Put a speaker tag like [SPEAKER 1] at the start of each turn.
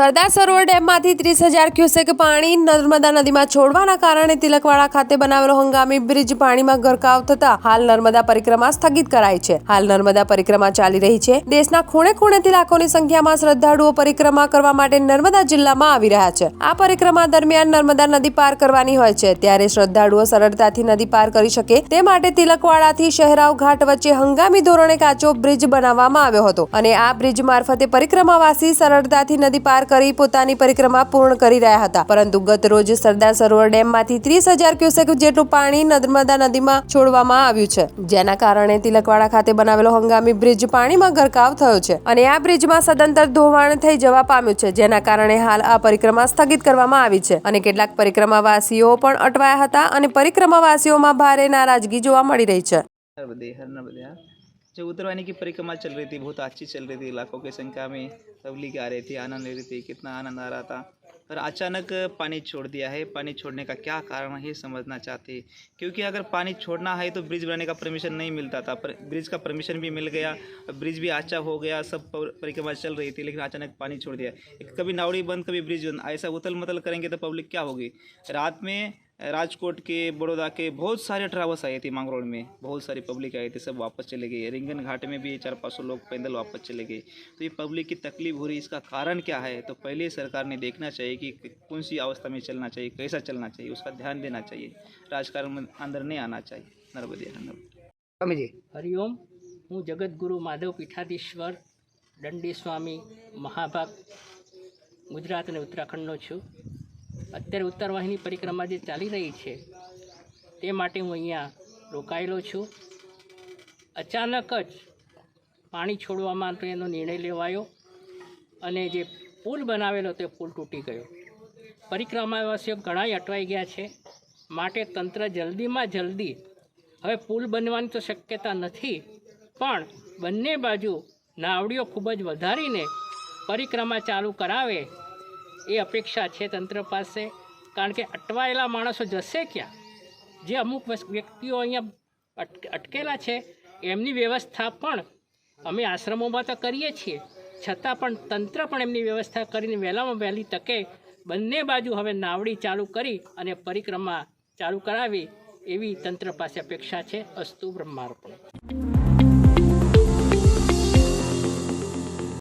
[SPEAKER 1] સરદાર સરોવર ડેમમાંથી ત્રીસ હજાર ક્યુસેક પાણી નર્મદા નદીમાં છોડવાના કારણે તિલકવાડા ખાતે બનાવેલો હંગામી બ્રિજ પાણીમાં ગરકાવ થતા હાલ નર્મદા પરિક્રમા સ્થગિત કરાઈ છે. હાલ નર્મદા પરિક્રમા ચાલી રહી છે. દેશના ખૂણે ખૂણેથી લાખોની સંખ્યામાં શ્રદ્ધાળુઓ પરિક્રમા કરવા માટે નર્મદા જિલ્લામાં આવી રહ્યા છે. આ પરિક્રમા દરમિયાન નર્મદા નદી પાર કરવાની હોય છે. ત્યારે શ્રદ્ધાળુઓ સરળતાથી નદી પાર કરી શકે તે માટે તિલકવાડાથી શહેરાવ ઘાટ વચ્ચે હંગામી ધોરણે કાચો બ્રિજ બનાવવામાં આવ્યો હતો અને આ બ્રિજ મારફતે પરિક્રમાવાસી સરળતાથી નદી પાર કરી પોતાની પરિક્રમા પૂર્ણ કરી રહ્યા હતા. પરંતુ ગત રોજ સરદાર સરોવર ડેમમાંથી ત્રીસ હજાર ક્યુસેક જેટલું પાણી નર્મદા નદીમાં છોડવામાં આવ્યું છે. જેના કારણે તિલકવાડા ખાતે બનાવેલો હંગામી બ્રિજ પાણીમાં ગરકાવ થયો છે અને આ બ્રિજમાં સદંતર ધોવાણ થઈ જવા પામ્યું છે, જેના કારણે હાલ આ પરિક્રમા સ્થગિત કરવામાં આવી છે. અને કેટલાક પરિક્રમાવાસીઓ પણ અટવાયા હતા અને પરિક્રમાવાસીઓમાં ભારે નારાજગી જોવા મળી રહી છે.
[SPEAKER 2] जो उतरवानी की परिक्रमा चल रही थी, बहुत अच्छी चल रही थी लाखों की संख्या में पब्लिक आ रही थी, आनंद ले रही थी, कितना आनंद आ रहा था। पर अचानक पानी छोड़ दिया है, पानी छोड़ने का क्या कारण है समझना चाहते हैं। क्योंकि अगर पानी छोड़ना है तो ब्रिज बनाने का परमिशन नहीं मिलता था, पर ब्रिज का परमिशन भी मिल गया ब्रिज भी अच्छा हो गया, सब परिक्रमा चल रही थी, लेकिन अचानक पानी छोड़ दिया। कभी नावड़ी बंद, कभी ब्रिज बंद, ऐसा उथल मतल करेंगे तो पब्लिक क्या होगी? रात में राजकोट के बड़ौदा के बहुत सारे ट्रैवल्स आए थे मांगरोल में बहुत सारी पब्लिक आए थे सब वापस चले गए रिंगन घाट में भी चार पाँच सौ लोग पैदल वापस चले गए तो ये पब्लिक की तकलीफ हो रही है इसका कारण क्या है तो पहले सरकार ने देखना चाहिए कि कौन सी अवस्था में चलना चाहिए कैसा चलना चाहिए उसका ध्यान देना चाहिए राजकारण में अंदर नहीं आना चाहिए नर्मदे नर्मदे
[SPEAKER 3] સ્વામીજી
[SPEAKER 4] હરિઓમ હું જગતગુરુ માધવ પીઠાધીશ્વર દંડી સ્વામી મહાભાગ ગુજરાત અને ઉત્તરાખંડનો છું અત્યારે ઉત્તરવાહિની પરિક્રમા જે ચાલી રહી છે, તે માટે હું અહીંયા રોકાયેલો છું. અચાનક જ પાણી છોડવા માટેનો નિર્ણય લેવાયો અને જે પુલ બનાવેલો તે પુલ તૂટી ગયો. પરિક્રમાવાસીઓ ઘણાય અટવાઈ ગયા છે, માટે તંત્ર જલ્દીમાં જલ્દી હવે પુલ બનવાની તો શક્યતા નથી, પણ બંને બાજુ નાવડીઓ ખૂબ જ વધારીને પરિક્રમા ચાલુ કરાવે એ અપેક્ષા છે તંત્ર પાસે. કારણ કે અટવાયેલા માણસો જશે ક્યાં? જે અમુક વ્યક્તિઓ અહીંયા અટકેલા છે, એમની વ્યવસ્થા પણ અમે આશ્રમોમાં તો કરીએ છીએ. છતાં પણ તંત્ર પણ એમની વ્યવસ્થા કરીને વહેલામાં વહેલી તકે બંને બાજુ હવે નાવડી ચાલુ કરી અને પરિક્રમા ચાલુ કરાવી એવી તંત્ર પાસે અપેક્ષા છે. અસ્તુ બ્રહ્માર્પણ.